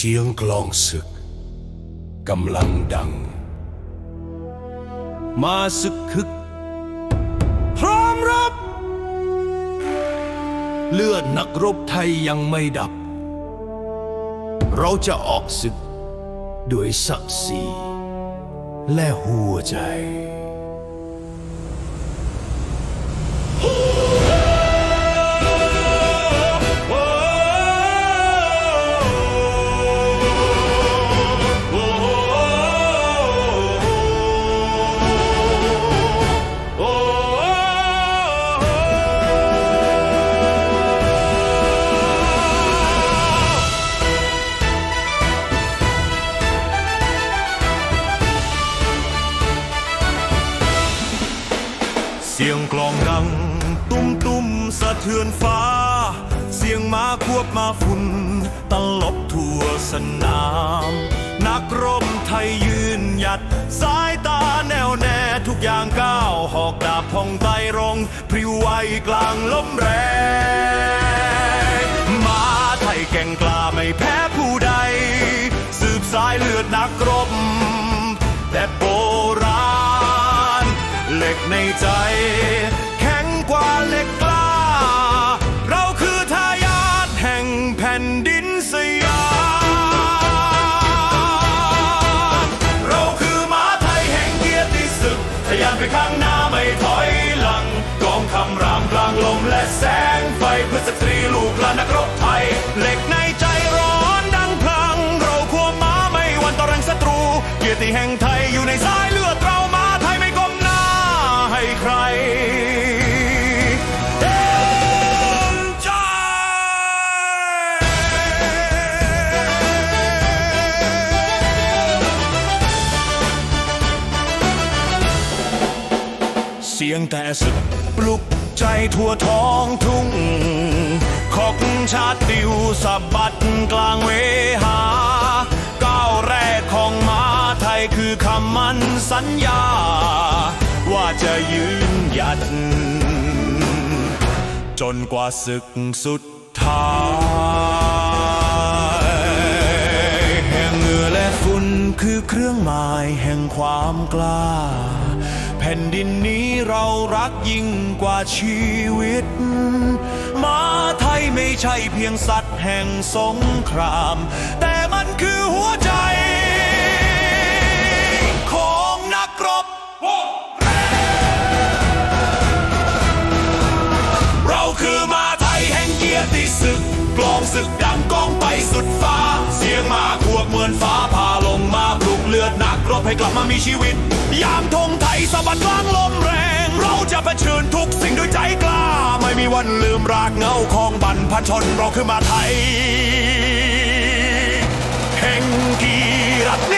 เสียงกลองศึกกำลังดัง มาศึกคึก พร้อมรับ เลือดนักรบไทยยังไม่ดับ เราจะออกศึกด้วยศักดิ์ศรีและหัวใจ เสียงกลองดัง ตุ้มตุ้มสะเทือนฟ้า เสียงม้าควบมาฝุ่นตลบทั่วสนาม นักรบไทยยืนหยัด สายตาแน่วแน่ทุกอย่างก้าว หอกดาบพองไตรง พริ้วไหวกลางลมแรงม้าไทยแก่งกล้าไม่แพ้ผู้ใด สืบสายเลือดนักรบ ในใจ แข็งกว่าเหล็กกล้า เราคือทายาทแห่งแผ่นดินสยามเราคือม้าไทยแห่งเกียรติศึกทะยานไปข้างหน้าไม่ถอยหลังกองคำรามกลางลมและแสงไฟเพื่อสตรีลูกหลานนักรบไทยเหล็กในใจร้อนดังพลัง เราควงม้าไม่วันต่อแรงศัตรู เกียรติแห่งไทยอยู่ในสายเลือดเรา เสียงแต่สึกปลุกใจทั่วท้องทุ่ง ขอกชาติติวสะบัดกลางเวหา ก้าวแรกของมาไทยคือคำมั่นสัญญา ว่าจะยืนหยัด จนกว่าศึกสุดท้ายแห่งเหงื่อและฝุ่นคือเครื่องหมายแห่งความกล้า แผ่นดินนี้เรารักยิ่งกว่าชีวิต มาไทยไม่ใช่เพียงสัตว์แห่งสงคราม แต่มันคือหัวใจของนักรบเราคือมาไทยแห่งเกียรติศึกกลองศึกดังก้องไปสุดฟ้า เสียงมาขวกเหมือนฟ้าผ่าลงมาปลุกเลือดนักรบให้กลับมามีชีวิต ยามธงไทย สะบัดกลางลมแรง เราจะเผชิญทุกสิ่งด้วยใจกล้า ไม่มีวันลืมรากเหง้าของบรรพชนเราคือมาไทยแห่งกีรตินิ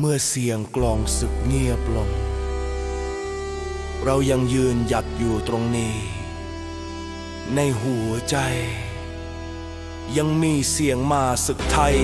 เมื่อเสียงกลองศึกเงียบลง เรายังยืนหยัดอยู่ตรงนี้ ในหัวใจ ยังมีเสียงมาศึกไทย